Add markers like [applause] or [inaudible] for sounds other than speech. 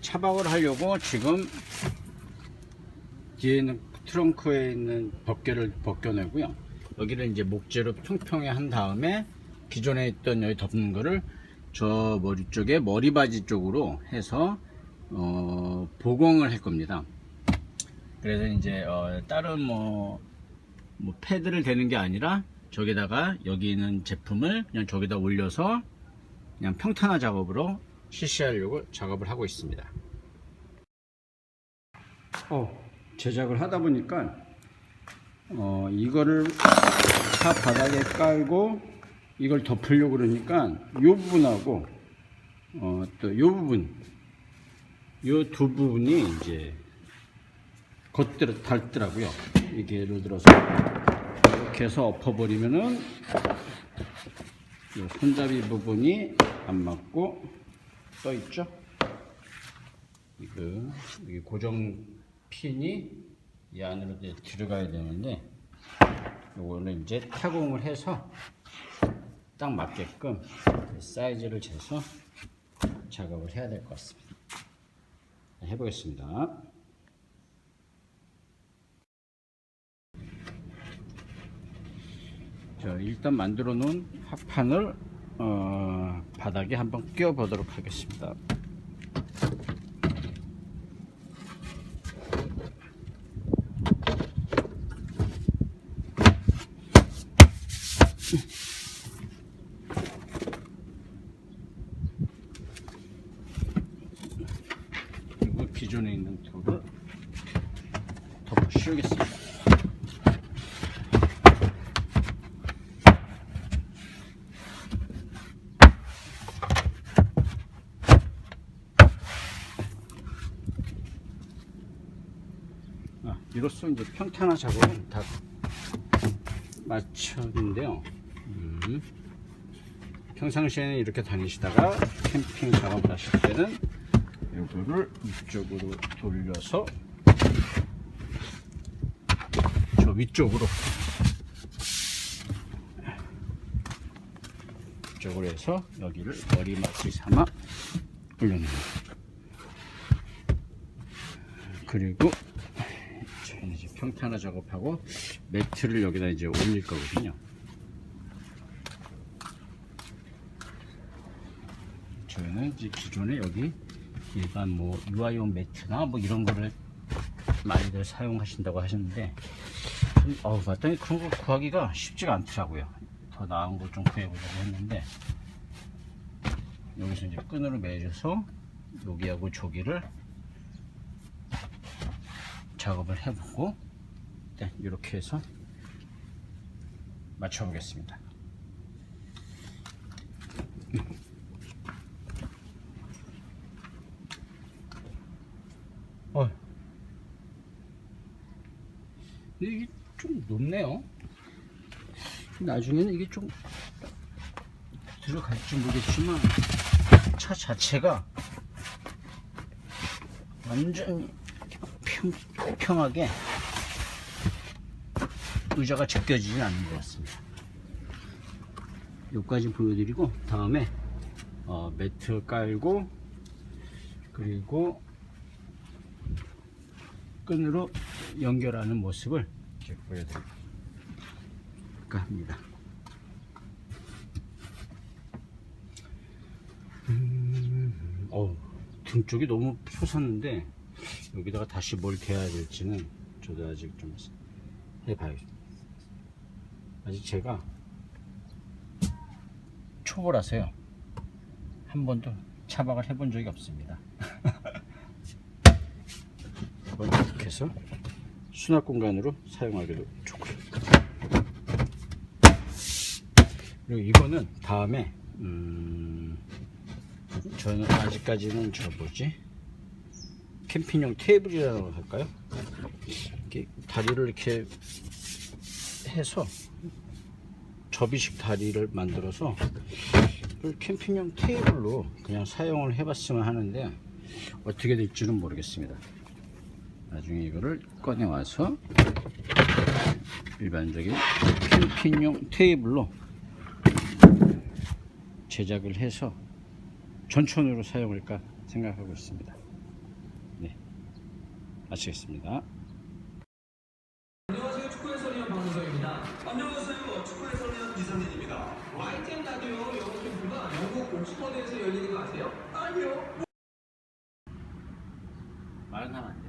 차박을 하려고 지금 뒤에 있는 트렁크에 있는 벗개를 벗겨내고요. 여기를 이제 목재로 평평히 한 다음에 기존에 있던 여기 덮는 거를 저 머리 쪽에 머리바지 쪽으로 해서 어, 보공을 할 겁니다. 그래서 이제 어, 다른 뭐, 뭐 패드를 대는 게 아니라 저기다가 여기 있는 제품을 그냥 저기다 올려서 그냥 평탄화 작업으로 실시하려고 작업을 하고 있습니다. 어, 제작을 하다 보니까 어, 이거를 차 바닥에 깔고 이걸 덮으려고 그러니까 이 부분하고 어, 또이 부분 이 두 부분이 이제 겉들어 닳더라고요. 이게 예를 들어서 이렇게 해서 엎어버리면은 이 손잡이 부분이 안 맞고 떠 있죠. 여기 고정 핀이 이 안으로 이제 들어가야 되는데 요거는 이제 타공을 해서 딱 맞게끔 사이즈를 재서 작업을 해야 될 것 같습니다. 해보겠습니다. 자, 일단 만들어 놓은 합판을 어, 바닥에 한번 끼워 보도록 하겠습니다. 그리고 기존에 있는 톱을 덮어 씌우겠습니다. 아, 이로써 이제 평탄화 작업은 다 마쳤는데요. 음. 평상시에는 이렇게 다니시다가 캠핑 작업을 하실 때는 이거를 이쪽으로 돌려서 저 위쪽으로 이쪽으로 해서 여기를 머리맡이 삼아 올려놓는 거죠. 그리고 이제 평탄화 작업하고 매트를 여기다 이제 올릴 거거든요. 저희는 이제 기존에 여기 일반 뭐 유아용 매트나 뭐 이런 거를 많이들 사용하신다고 하셨는데 좀, 어우 봤더니 그런 거 구하기가 쉽지가 않더라고요. 더 나은 거좀 구해보려고 했는데 여기서 이제 끈으로 매줘서 여기하고 저기를 작업을 해보고 네, 이렇게 해서 맞춰보겠습니다. 어. 근데 이게 좀 높네요. 나중에는 이게 좀 들어갈지 모르겠지만 차 자체가 완전히 평, 평평하게 의자가 제껴지진 않는 것 같습니다. 여기까지 보여드리고 다음에 어, 매트 깔고 그리고 끈으로 연결하는 모습을 이렇게 보여드릴까 합니다. 음, 등 쪽이 너무 솟았는데 여기다가 다시 뭘 대야 될지는 저도 아직 좀 해봐야겠다. 아직 제가 초보라서요. 한 번도 차박을 해본 적이 없습니다. 이걸 [laughs] 이렇게 해서 수납 공간으로 사용하기도 좋고요. 그리고 이거는 다음에 음, 저는 아직까지는 저 뭐지 캠핑용 테이블이라고 할까요? 이렇게 다리를 이렇게 해서 접이식 다리를 만들어서 그걸 캠핑용 테이블로 그냥 사용을 해봤으면 하는데 어떻게 될지는 모르겠습니다. 나중에 이거를 꺼내 와서 일반적인 캠핑용 테이블로 제작을 해서 전천으로 사용할까 생각하고 있습니다. 네, 마치겠습니다. 영국 옥스퍼드에서 열리는 거 아세요? 아니요. 말은 하면 안 돼.